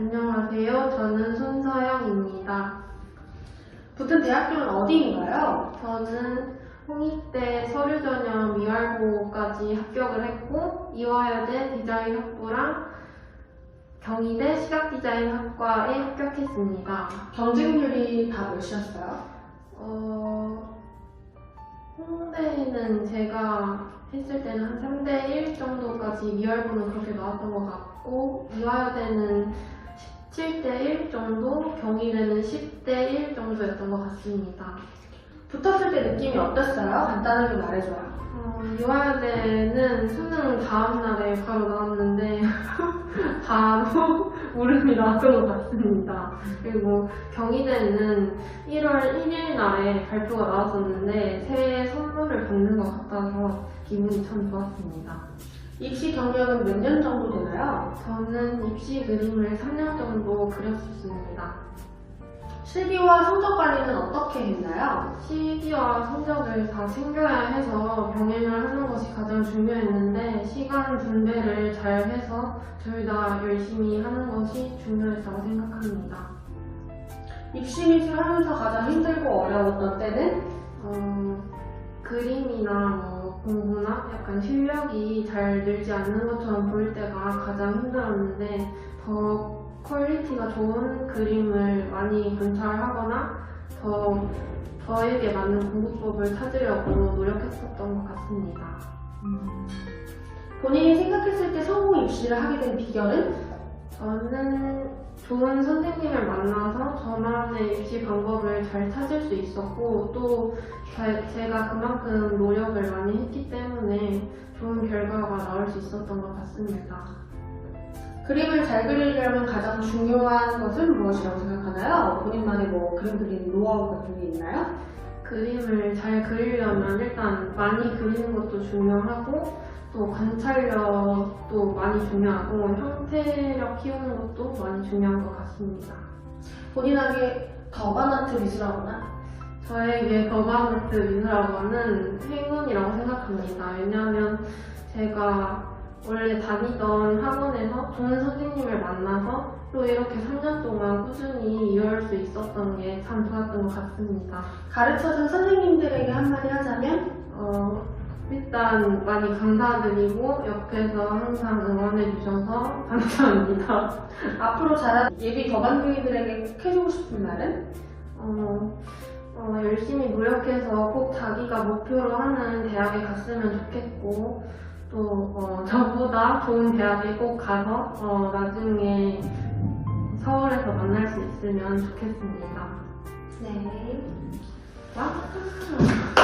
안녕하세요. 저는 손서영입니다. 붙은 대학교는 어디인가요? 저는 홍익대 서류전형 미활고까지 합격을 했고 이화여대 디자인 학부랑 경희대 시각디자인 학과에 합격했습니다. 경쟁률이 다 몇이었어요? 어, 홍대는 제가 했을 때는 한 3대 1 정도까지 미활고는 그렇게 나왔던 것 같고 이화여대는 17대1 정도, 경희대는 10대1 정도였던 것 같습니다. 붙었을 때 느낌이 어땠어요? 간단하게 말해줘요. 어, 이화여대는 수능 다음 날에 바로 나왔는데 바로 울음이 나왔던 것 같습니다. 그리고 경희대는 1월 1일 날에 발표가 나왔었는데 새해 선물을 받는 것 같아서 기분이 참 좋았습니다. 입시 경력은 몇 년 정도 되나요? 저는 입시 그림을 3년 정도 그렸었습니다. 실기와 성적 관리는 어떻게 했나요? 시기와 성적을 다 챙겨야 해서 병행을 하는 것이 가장 중요했는데 시간 분배를 잘 해서 둘 다 열심히 하는 것이 중요했다고 생각합니다. 입시 미술 하면서 가장 힘들고 어려웠던 때는? 어, 공부나 약간 실력이 잘 늘지 않는 것처럼 보일 때가 가장 힘들었는데 더 퀄리티가 좋은 그림을 많이 관찰하거나 더 저에게 맞는 공부법을 찾으려고 노력했었던 것 같습니다. 본인이 생각했을 때 성공 입시를 하게 된 비결은? 저는 좋은 선생님을 만나서 저만의 입시 방법을 잘 찾을 수 있었고 또 제- 제가 그만큼 노력을 많이 했기 때문에 좋은 결과가 나올 수 있었던 것 같습니다. 그림을 잘 그리려면 가장 중요한 것은 무엇이라고 생각하나요? 본인만의 뭐 그림 그리는 노하우 같은 게 있나요? 그림을 잘 그리려면 일단 많이 그리는 것도 중요하고 또 관찰력도 많이 중요하고 형태력 키우는 것도 많이 중요한 것 같습니다. 본인에게 더반아트 미술학원은? 저에게 더바노트 미술학원은 행운이라고 생각합니다. 왜냐하면 제가 원래 다니던 학원에서 좋은 선생님을 만나서 또 이렇게 3년 동안 꾸준히 이어올 수 있었던 게 참 좋았던 것 같습니다. 가르쳐준 선생님들에게 한마디 하자면? 어, 일단 많이 감사드리고 옆에서 항상 응원해 주셔서 감사합니다. 앞으로 자란 예비 더반둥이들에게 꼭 해주고 싶은 말은? 어, 어, 열심히 노력해서 꼭 자기가 목표로 하는 대학에 갔으면 좋겠고 또 어, 저보다 좋은 대학에 꼭 가서 어, 나중에 서울에서 만날 수 있으면 좋겠습니다. 네. 와?